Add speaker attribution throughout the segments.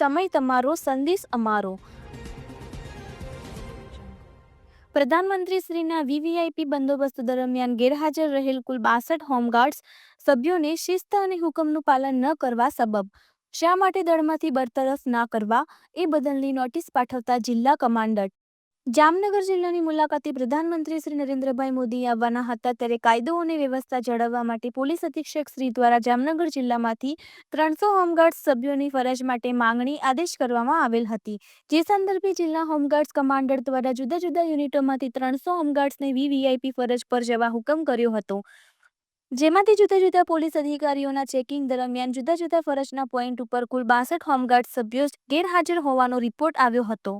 Speaker 1: સમય તમારો સંદેશ અમારો. પ્રધાનમંત્રી શ્રીના વીવીઆઈપી બંદોબસ્ત દરમિયાન ગેરહાજર રહેલ કુલ બાસઠ હોમગાર્ડ્સ સભ્યોને શિસ્ત અને હુકમનું પાલન ન કરવા સબબ. શા માટે દળમાંથી બરતરફ ના કરવા એ બદલની નોટિસ પાઠવતા જિલ્લા કમાન્ડર જામનગર જિલ્લાની મુલાકાતે પ્રધાનમંત્રી શ્રી નરેન્દ્રભાઈ મોદી આવવાના હતા ત્યારે કાયદો અને વ્યવસ્થા જાળવવા માટે પોલીસ અધિક્ષક શ્રી દ્વારા જામનગર જિલ્લામાંથી ત્રણસો હોમગાર્ડ્સ સભ્યોની ફરજ માટે માંગણી આદેશ કરવામાં આવેલ હતી. જે સંદર્ભે જિલ્લા હોમગાર્ડ્સ કમાન્ડર દ્વારા જુદા જુદા યુનિટોમાંથી ત્રણસો હોમગાર્ડ્સને વીવીઆઈપી ફરજ પર જવા હુકમ કર્યો હતો. જેમાંથી જુદા જુદા પોલીસ અધિકારીઓના ચેકિંગ દરમિયાન જુદા જુદા ફરજના પોઈન્ટ ઉપર કુલ બાસઠ હોમગાર્ડ સભ્યો ગેરહાજર હોવાનો રિપોર્ટ આવ્યો હતો.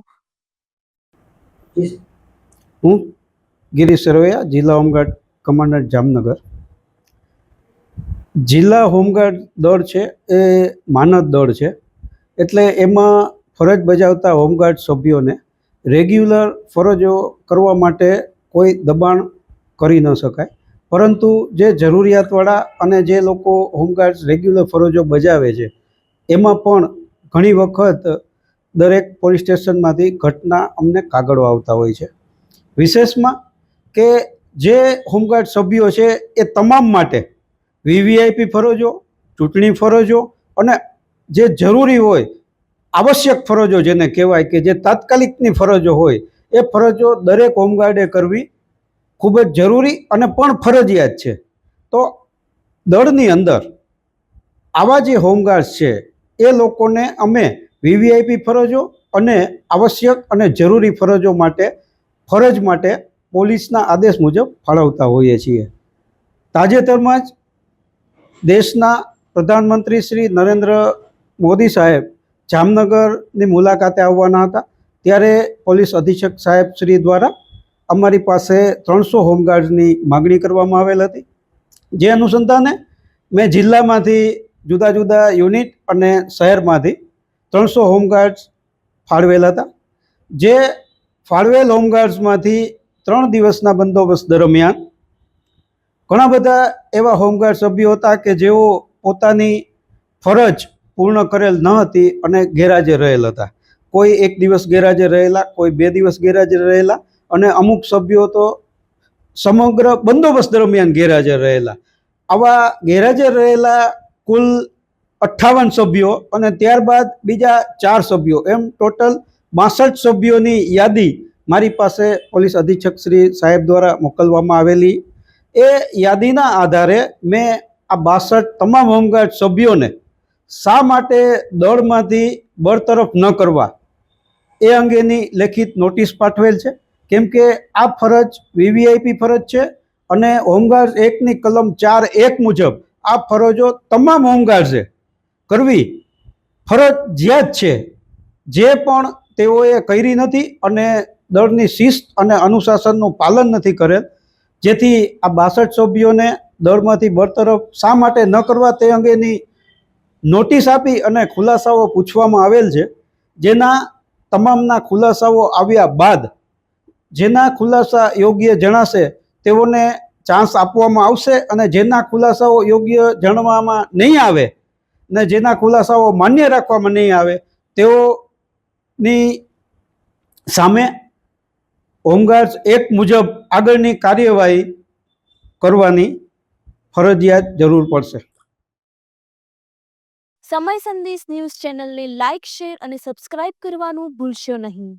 Speaker 2: હું ગિરીશ સરવૈયા જિલ્લા હોમગાર્ડ કમાન્ડન્ટ જામનગર. જિલ્લા હોમગાર્ડ દળ છે એ માનદ દળ છે. એટલે એમાં ફરજ બજાવતા હોમગાર્ડ સભ્યોને રેગ્યુલર ફરજો કરવા માટે કોઈ દબાણ કરી ન શકાય. પરંતુ જે જરૂરિયાતવાળા અને જે લોકો હોમગાર્ડ્સ રેગ્યુલર ફરજો બજાવે છે, એમાં પણ ઘણી વખત દરેક પોલીસ સ્ટેશનમાંથી ઘટના અમને કાગળો આવતા હોય છે. વિશેષમાં કે જે હોમગાર્ડ સભ્યો છે એ તમામ માટે વીવીઆઈપી ફરજો, ચૂંટણી ફરજો અને જે જરૂરી હોય, આવશ્યક ફરજો જેને કહેવાય કે જે તાત્કાલિકની ફરજો હોય, એ ફરજો દરેક હોમગાર્ડે કરવી ખૂબ જ જરૂરી અને પણ ફરજિયાત છે. તો દળની અંદર આવા જે હોમગાર્ડ્સ છે, એ લોકોને અમે વીવીઆઈપી ફરજો અને આવશ્યક અને જરૂરી ફરજો માટે, ફરજ માટે પોલીસના આદેશ મુજબ ફાળવતા હોઈએ છીએ. તાજેતરમાં જ દેશના પ્રધાનમંત્રી શ્રી નરેન્દ્ર મોદી સાહેબ જામનગરની મુલાકાતે આવવાના હતા. ત્યારે પોલીસ અધિક્ષક સાહેબ શ્રી દ્વારા અમારી પાસે ત્રણસો હોમગાર્ડ્સની માગણી કરવામાં આવેલ હતી. જે અનુસંધાને મેં જિલ્લામાંથી જુદા જુદા યુનિટ અને શહેરમાંથી ત્રણસો હોમગાર્ડ્સ ફાળવેલ હતા. જે ફાળવેલ હોમગાર્ડ્સમાંથી ત્રણ દિવસના બંદોબસ્ત દરમિયાન ઘણા બધા એવા હોમગાર્ડ સભ્યો હતા કે જેઓ પોતાની ફરજ પૂર્ણ કરેલ ન હતી અને ગેરહાજર રહેલ હતા. કોઈ એક દિવસ ગેરહાજર રહેલા, કોઈ બે દિવસ ગેરહાજર રહેલા અને અમુક સભ્યો તો સમગ્ર બંદોબસ્ત દરમિયાન ગેરહાજર રહેલા. આવા ગેરહાજર રહેલા કુલ અઠ્ઠાવન સભ્યો અને ત્યારબાદ બીજા ચાર સભ્યો. એમ ટોટલ બાસઠ સભ્યોની યાદી મારી પાસે પોલીસ અધિક્ષક શ્રી સાહેબ દ્વારા મોકલવામાં આવેલી. એ યાદીના આધારે મેં આ બાસઠ તમામ હોમગાર્ડ સભ્યોને શા માટે દળમાંથી બરતરફ ન કરવા એ અંગેની લેખિત નોટિસ પાઠવેલ છે. કેમ કે આ ફરજ વીવીઆઈપી ફરજ છે અને હોમગાર્ડ એકની કલમ ચાર એક મુજબ આ ફરજો તમામ હોમગાર્ડ્સે કરવી ફરજિયાત છે. જે પણ તેઓએ કરી નથી અને દળની શિસ્ત અને અનુશાસનનું પાલન નથી કરેલ, જેથી આ બાસઠ સભ્યોને દળમાંથી બરતરફ શા માટે ન કરવા તે અંગેની નોટિસ આપી અને ખુલાસાઓ પૂછવામાં આવેલ છે. જેના તમામના ખુલાસાઓ આવ્યા બાદ, જેના ખુલાસા યોગ્ય જણાશે તેઓને ચાન્સ આપવામાં આવશે અને જેના ખુલાસાઓ યોગ્ય જણવામાં નહીં આવે ને જેના ખુલાસાઓ માન્ય રાખવામાં નહીં આવે, તેઓની સામે હોમગાર્ડ્સ એક મુજબ આગળની કાર્યવાહી કરવાની ફરજિયાત જરૂર પડશે.
Speaker 1: સમય સંદેશ ન્યૂઝ ચેનલને લાઇક શેર અને સબસ્ક્રાઇબ કરવાનું ભૂલશો નહીં.